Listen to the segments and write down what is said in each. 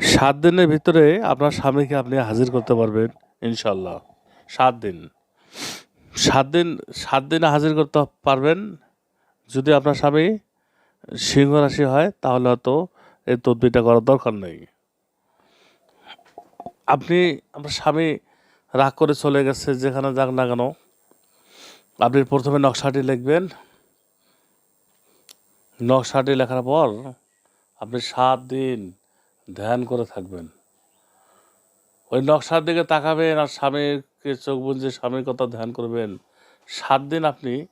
সাত দিনের ভিতরে আপনার স্বামীকে আপনি হাজির করতে পারবেন ইনশাল্লাহ সাত দিন। সাত দিন, সাত দিনে হাজির করতে পারবেন। যদি আপনার স্বামী সিংহ রাশি হয়, তাহলে হয়তো এই তদবিরটা করার দরকার নেই। আপনি, আপনার স্বামী রাগ করে চলে গেছে, যেখানে যাক না কেন, আপনি প্রথমে নকশাটি লিখবেন। নকশাটি লেখার পর আপনি সাত দিন ধ্যান করে থাকবেন। ওই নকশার দিকে তাকাবেন আর স্বামীকে চোখ বুঝে স্বামীর কথা ধ্যান করবেন। সাত দিন আপনি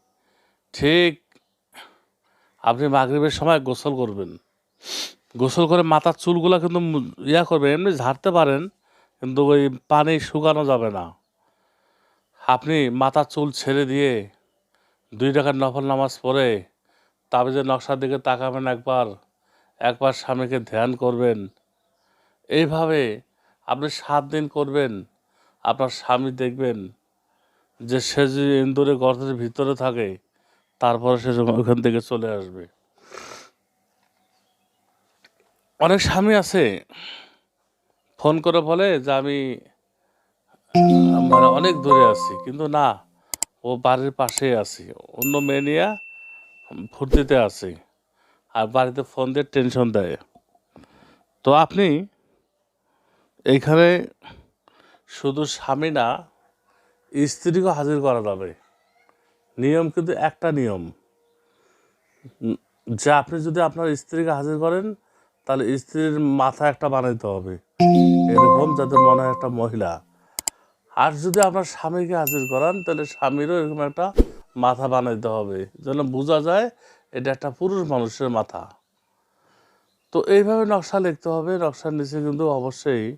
ঠিক আপনি মাগরিবের সময় গোসল করবেন। গোসল করে মাথার চুলগুলো কিন্তু ইয়া করবেন, এমনি ঝাড়তে পারেন, কিন্তু ওই পানি শুকানো যাবে না। আপনি মাথার চুল ছেড়ে দিয়ে দুই টাকার নফল নামাজ পড়ে তাবিজের নকশার দিকে তাকাবেন একবার একবার স্বামীকে ধ্যান করবেন। এইভাবে আপনি সাত দিন করবেন, আপনার স্বামী দেখবেন যে সে যদি ইন্দুরে গর্তের ভিতরে থাকে, তারপরে সে ওখান থেকে চলে আসবে। অনেক স্বামী আছে, ফোন করে বলে যে আমি মানে অনেক দূরে আছি, কিন্তু না, ও বাড়ির পাশেই আছি, অন্য মেয়ে নিয়ে ফুর্তিতে আছে, আর বাড়িতে ফোন দিয়ে টেনশন দেয়। তো আপনি এইখানে শুধু স্বামী না, স্ত্রীকেও হাজির করা যাবে। নিয়ম কিন্তু একটা নিয়ম। যে আপনি যদি আপনার স্ত্রীকে হাজির করেন, তাহলে স্ত্রীর মাথা একটা বানাইতে হবে। এরকম যাতে মনে হয় একটা মহিলা। আর যদি আপনার স্বামীকে হাজির করান, তাহলে স্বামীরও এরকম একটা মাথা বানাইতে হবে। যেন বোঝা যায়, এটা একটা পুরুষ মানুষের মাথা। তো এইভাবে নকশা লিখতে হবে। নকশার নিচে কিন্তু অবশ্যই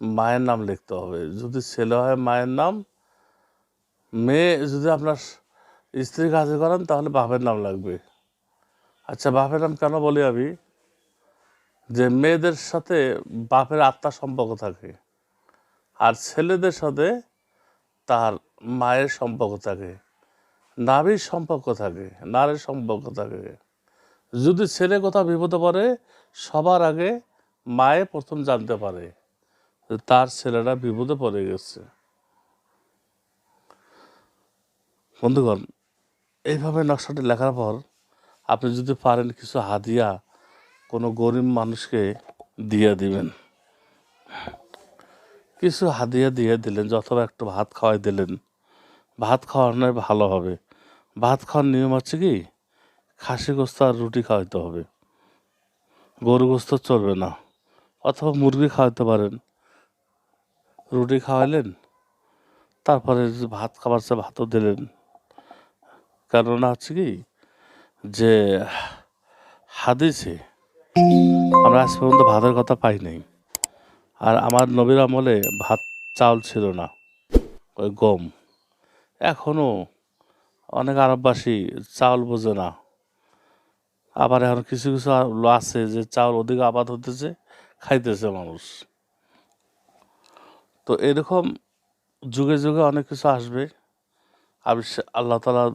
মায়ের নাম লিখতে হবে। যদি ছেলে হয় মায়ের নাম, মেয়ে যদি আপনার স্ত্রীকে হাজির করেন, তাহলে বাপের নাম লাগবে। আচ্ছা বাপের নাম কেন বলি আমি? যে মেয়েদের সাথে বাপের আত্মার সম্পর্ক থাকে আর ছেলেদের সাথে তার মায়ের সম্পর্ক থাকে। নারীর সম্পর্ক থাকে, নারীর সম্পর্ক থাকে। যদি ছেলে কোথাও বিপদে পড়ে, সবার আগে মায়ে প্রথম জানতে পারে। তার ছেলেরা বিপদে পড়ে গেছে। বন্ধুগণ, এইভাবে নকশাটি লেখার পর আপনি যদি পারেন কিছু হাদিয়া কোনো গরিব মানুষকে দিয়ে দিবেন। কিছু হাদিয়া দিয়ে দিলেন অথবা একটু ভাত খাওয়াই দিলেন। ভাত খাওয়ানো ভালো হবে। ভাত খাওয়ার নিয়ম আছে কি? খাসি গোস্ত আর রুটি খাওয়াইতে হবে। গরু গোস্ত চলবে না। অথবা মুরগি খাওয়াতে পারেন। রুটি খাওয়াইলেন তারপরে ভাত খাবার চেয়ে ভাতও দিলেন। কেননা হচ্ছে কি, যে হাদিসে আমরা আজ পর্যন্ত ভাতের কথা পাই নাই। আর আমার নবীর আমলে ভাত, চাউল ছিল না, ওই গম। এখনও অনেক আরববাসী চাউল বোঝে না। আবার এখন কিছু কিছু আছে যে চাউল অধিক আবাদ হতেছে খাইতেছে মানুষ। তো এরকম যুগে যুগে অনেক কিছু আসবে। সে- আল্লাহ তালা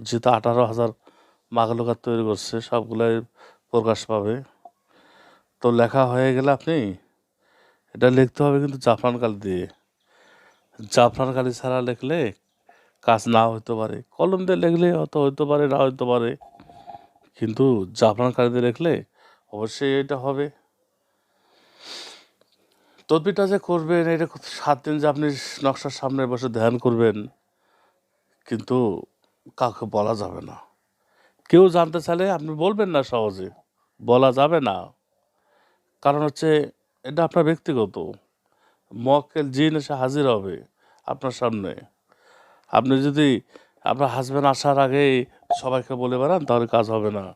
যেহেতু আঠারো হাজার মাগলোকার তৈরি করছে, সবগুলাই প্রকাশ পাবে। তো লেখা হয়ে গেলে আপনি এটা লিখতে হবে কিন্তু জাফরান কালি দিয়ে। জাফরান কালি ছাড়া লিখলে কাজ না হইতে পারে। কলম দিয়ে লিখলে হয়তো হইতে পারে না হইতে পারে। কিন্তু জাফরান কালি দিয়ে লিখলে অবশ্যই এটা হবে। তদবিরটা যে করবেন, এটা কত- সাত দিন যে আপনি নকশার সামনে বসে ধ্যান করবেন, কিন্তু কাউকে বলা যাবে না। কেউ জানতে চাইলে আপনি বলবেন না সহজে, বলা যাবে না। কারণ হচ্ছে, এটা আপনার ব্যক্তিগত। মক্কেল জিন এসে হাজির হবে আপনার সামনে। আপনি যদি আপনার হাজব্যান্ড আসার আগেই সবাইকে বলে বেড়ান, তাহলে কাজ হবে না।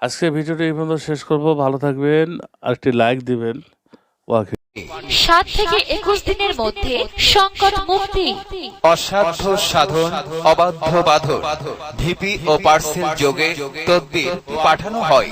আজকে ভিডিওটি এই পর্যন্ত শেষ করব। ভালো থাকবেন আর একটি লাইক দিবেন। ওয়াকে সাত থেকে একুশ দিনের মধ্যে সংকট মুক্তি। অসাধ্য সাধন, অবাধ্য ঢিপি ও পার্সেল যোগে তদ্বির পাঠানো হয়।